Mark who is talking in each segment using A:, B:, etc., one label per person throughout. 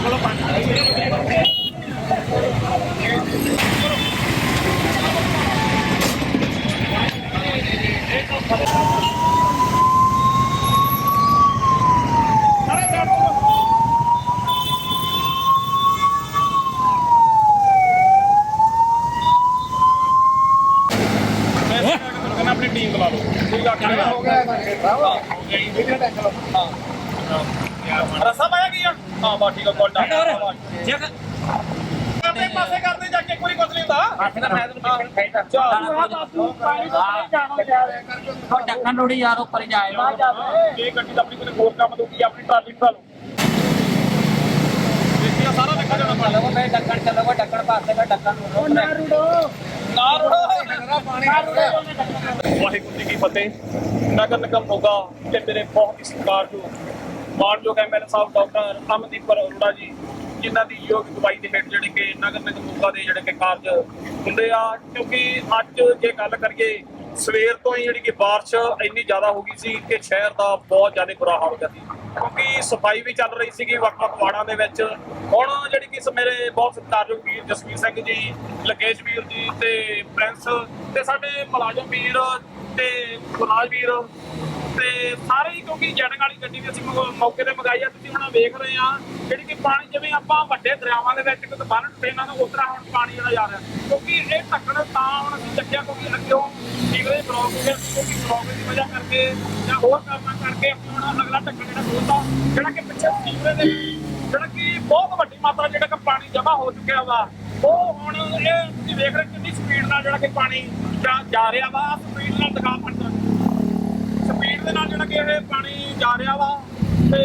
A: ਰੋਕ ਲਓ ਪੰਜ ਕਹਿੰਦਾ ਆਪਣੀ ਟੀਮ ਬੁਲਾ ਲਓ ਕੋਈ ਗੱਲ ਨਹੀਂ ਹੋ ਗਿਆ ਰਸਾ ਪਾਇਆ ਕੀ ਆ ਹਾਂ ਬਾ ਠੀਕ ਆ ਕੋਲਡਾ ਆਪਣੇ ਪਾਸੇ ਕਰਦੇ ਜਾ ਕੇ ਕੋਈ ਕੁਝ ਨਹੀਂ ਹੁੰਦਾ।
B: ਆਖੇ ਤਾਂ ਮੈਂ ਤੈਨੂੰ ਖੇਡਦਾ
A: ਚੱਲ
B: ਢੱਕਣ ਰੋੜੀ ਯਾਰ ਉੱਪਰ ਜਾਏ
A: ਇਹ ਗੱਡੀ ਦਾ ਆਪਣੀ ਕੋਈ ਹੋਰ ਕੰਮ ਦੂਗੀ ਆਪਣੀ ਟਰਾਲੀ ਬਣਾ ਲਓ। ਦੇਖਿਆ ਸਾਰਾ ਦੇਖਾ ਜਾਣਾ ਪਾਣੀ
B: ਚਲੋ ਮੈਂ ਢੱਕਣ ਚਲੋ ਢੱਕਣ ਪਾਸੇ ਦਾ ਢੱਕਣ ਉਹ ਨਾ ਰੁੜੋ।
A: ਨਾ ਰੁੜੋ। ਵਾਹਿਗੁਰੂ ਜੀ ਕੀ ਫਤਿਹ। ਨਗਰ ਨਿਗਮ ਮੋਗਾ ਤੇ ਮੇਰੇ ਬਹੁਤ ਹੀ ਸਤਿਕਾਰਯੋਗ ਮਾਨਯੋਗ ਐਮਐਲਏ ਸਾਹਿਬ, ਡਾਕਟਰ ਅਮਨਦੀਪ ਅਰੋੜਾ ਜੀ, ਜਿਨ੍ਹਾਂ ਦੀ ਯੋਗ ਅਗਵਾਈ ਦੇ ਹੇਠ ਜਿਹੜੇ ਕਿ ਨਗਰ ਨਿਗਮ ਮੋਗਾ ਦੇ ਜਿਹੜੇ ਕਿ ਕਾਰਜ ਹੁੰਦੇ ਆ, ਕਿਉਂਕਿ ਅੱਜ ਜੇ ਗੱਲ ਕਰੀਏ, ਸਵੇਰ ਤੋਂ ਹੀ ਜਿਹੜੀ ਕਿ ਬਾਰਿਸ਼ ਇੰਨੀ ਜ਼ਿਆਦਾ ਹੋ ਗਈ ਸੀ ਕਿ ਸ਼ਹਿਰ ਦਾ ਬਹੁਤ ਜ਼ਿਆਦਾ ਬੁਰਾ ਹਾਲ ਹੋ ਗਿਆ ਸੀ। ਕਿਉਂਕਿ ਸਫ਼ਾਈ ਵੀ ਚੱਲ ਰਹੀ ਸੀਗੀ ਵੱਖ ਵੱਖ ਵਾਰਡਾਂ ਦੇ ਵਿੱਚ। ਹੁਣ ਜਿਹੜੀ ਕਿ ਮੇਰੇ ਬਹੁਤ ਸਤਿਕਾਰਯੋਗ ਵੀਰ ਜਸਵੀਰ ਸਿੰਘ ਜੀ ਲਕੇਸ਼ ਵੀਰ ਜੀ ਤੇ ਪ੍ਰਿੰਸ ਤੇ ਸਾਡੇ ਮੁਲਾਜ਼ਮ ਵੀਰ ਤੇ ਗੁਰਾਜ ਵੀਰ ਤੇ ਸਾਰੇ ਹੀ ਕਿਉਂਕਿ ਜੈਟਕ ਵਾਲੀ ਗੱਡੀ ਵੀ ਅਸੀਂ ਮੌ- ਮੌਕੇ ਤੇ ਮੰਗਾਈ ਆ, ਤੁਸੀਂ ਹੁਣ ਵੇਖ ਰਹੇ ਆ, ਜਿਹੜੀ ਕਿ ਪਾਣੀ ਜਿਵੇਂ ਆਪਾਂ ਵੱਡੇ ਦਰਿਆਵਾਂ ਦੇ ਵਿੱਚ ਕਿਤੇ ਬੰਨ ਟ੍ਰੇਨਾਂ ਦਾ ਉਤਰਾ ਹੁਣ ਪਾਣੀ ਜਿਹੜਾ ਜਾ ਰਿਹਾ, ਕਿਉਂਕਿ ਇਹ ਢੱਕਣ ਤਾਂ ਹੁਣ ਅਸੀਂ ਚੱਕਿਆ ਕਿਉਂਕਿ ਅੱਗਿਓਂ ਸੀਵਰੇਜ ਬਲੌਕ ਹੋ ਗਿਆ ਸੀ ਕਿਉਂਕਿ ਬਲੌਕ ਦੀ ਵਜ੍ਹਾ ਕਰਕੇ ਜਾਂ ਹੋਰ ਕਾਰਨਾਂ ਕਰਕੇ ਅਸੀਂ ਹੁਣ ਅਗਲਾ ਢੱਕਣ ਜਿਹੜਾ ਖੋਲਦਾ ਜਿਹੜਾ ਕਿ ਪਿੱਛੇ ਸੀਵਰੇਜ ਦੇ ਜਿਹੜਾ ਕਿ ਬਹੁਤ ਵੱਡੀ ਮਾਤਰਾ ਜਿਹੜਾ ਕਿ ਪਾਣੀ ਜਮ੍ਹਾਂ ਹੋ ਚੁੱਕਿਆ ਵਾ, ਉਹ ਹੁਣ ਇਹ ਤੁਸੀਂ ਵੇਖ ਰਹੇ ਕਿੰਨੀ ਸਪੀਡ ਨਾਲ ਜਿਹੜਾ ਕਿ ਪਾਣੀ ਜਾ- ਜਾ ਰਿਹਾ ਵਾ ਸਪੀਡ ਨਾਲ ਦਿਖਾ ਜਾ ਰਿਹਾ ਵਾ। ਤੇ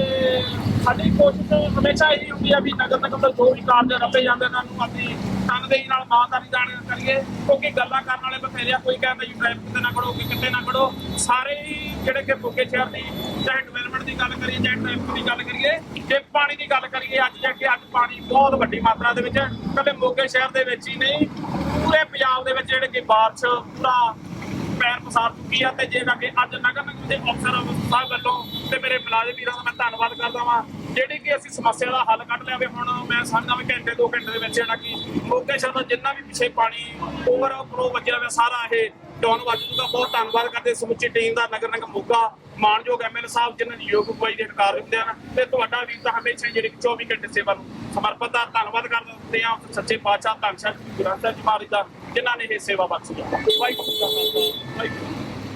A: ਸਾਡੀ ਕੋਸ਼ਿਸ਼ ਹਮੇਸ਼ਾ ਇਹੀ ਹੁੰਦੀ ਆ ਵੀ ਨਗਰ ਨਿਗਮ ਦੇ ਜੋ ਵੀ ਕਾਰਜ ਰੱਬੇ ਜਾਂਦੇ ਇਹਨਾਂ ਨੂੰ ਆਪਣੀ ਤਨਦੇਹੀ ਨਾਲ ਇਮਾਨਦਾਰੀ ਜਾਣ ਕਰੀਏ। ਕਿਉਂਕਿ ਗੱਲਾਂ ਕਰਨ ਵਾਲੇ ਬਥੇਰੇ ਆ ਕੋਈ ਕਹਿੰਦਾ ਜੀ ਟ੍ਰੈਫਿਕ ਤੇ ਨਾ ਖੜੋ ਕੋਈ ਕਿਤੇ ਨਾ ਖੜੋ ਸਾਰੇ ਹੀ ਜਿਹੜੇ ਕਿ ਮੋਗੇ ਸ਼ਹਿਰ ਦੀ ਚਾਹੇ ਡਿਵੈਲਪਮੈਂਟ ਦੀ ਗੱਲ ਕਰੀਏ, ਚਾਹੇ ਟ੍ਰੈਫਿਕ ਦੀ ਗੱਲ ਕਰੀਏ, ਜੇ ਪਾਣੀ ਦੀ ਗੱਲ ਕਰੀਏ, ਅੱਜ ਜਾ ਕੇ ਅੱਜ ਪਾਣੀ ਬਹੁਤ ਵੱਡੀ ਮਾਤਰਾ ਦੇ ਵਿੱਚ ਕਦੇ ਮੋਗੇ ਸ਼ਹਿਰ ਦੇ ਵਿੱਚ ਹੀ ਨਹੀਂ, ਪੂਰੇ ਪੰਜਾਬ ਦੇ ਵਿੱਚ ਜਿਹੜੇ ਕਿ ਬਾਰਿਸ਼ ਪੂਰਾ ਪੈਰ ਪਸਾਰ ਚੁੱਕੀ ਆ। ਤੇ ਜੇ ਕਿ ਅੱਜ ਨਗਰ ਨਿਗਮ ਦੇ ਅਫਸਰ ਸਾਹਿਬ ਵੱਲੋਂ ਤੇ ਮੇਰੇ ਮੁਲਾਜ਼ਮ ਵੀਰਾਂ ਦਾ ਮੈਂ ਧੰਨਵਾਦ ਕਰਦਾ ਵਾਂ। ਜਿਹੜੀ ਕਿ ਅਸੀਂ ਸਮੱਸਿਆ ਦਾ ਹੱਲ ਕੱਢ ਲਿਆ ਵੀ ਹੁਣ ਮੈਂ ਸਮਝਦਾ ਵੀ ਘੰਟੇ, ਦੋ ਘੰਟੇ ਦੇ ਵਿੱਚ ਜਿਹੜਾ ਕਿ ਮੋਗੇ ਸ਼ਹਿਰ ਦਾ ਜਿੰਨਾ ਵੀ ਪਿੱਛੇ ਪਾਣੀ ਓਵਰ ਫਲੋ ਵੱਜਿਆ ਹੋਇਆ ਸਾਰਾ ਇਹ ਡਾਊਨ ਵੱਜ ਜੂਗਾ ਬਹੁਤ ਧੰਨਵਾਦ ਕਰਦੇ ਸਮੁੱਚੀ ਟੀਮ ਦਾ ਨਗਰ ਨਿਗਮ ਮੋਗਾ, ਮਾਨਯੋਗ ਐਮਐਲਏ ਸਾਹਿਬ ਜਿਨ੍ਹਾਂ ਦੀ ਯੋਗ ਅਗਵਾਈ ਦੇ ਅਧਿਕਾਰ ਹੁੰਦੇ ਹਨ ਤੇ ਤੁਹਾਡਾ ਵੀ ਤਾਂ ਹਮੇਸ਼ਾ ਜਿਹੜੀ ਕਿ 24 ਘੰਟੇ ਸੇਵਾ ਨੂੰ ਸਮਰਪਿਤ ਆ। ਧੰਨਵਾਦ ਕਰਦੇ ਹਾਂ। ਸੱਚੇ ਪਾਤਸ਼ਾਹ ਧੰਨ ਸਾਹਿਬ ਗੁਰੂ ਗ੍ਰੰਥ ਸਾਹਿਬ ਜੀ ਮਹਾਰਾਜ ਦਾ, ਜਿਨ੍ਹਾਂ ਨੇ ਇਹ ਸੇਵਾ ਬਖਸ਼ੀ ਆ। ਵਾਹਿਗੁਰੂ ਜੀ ਕਾ ਖਾਲਸਾ। ਵਾਹਿਗੁਰੂ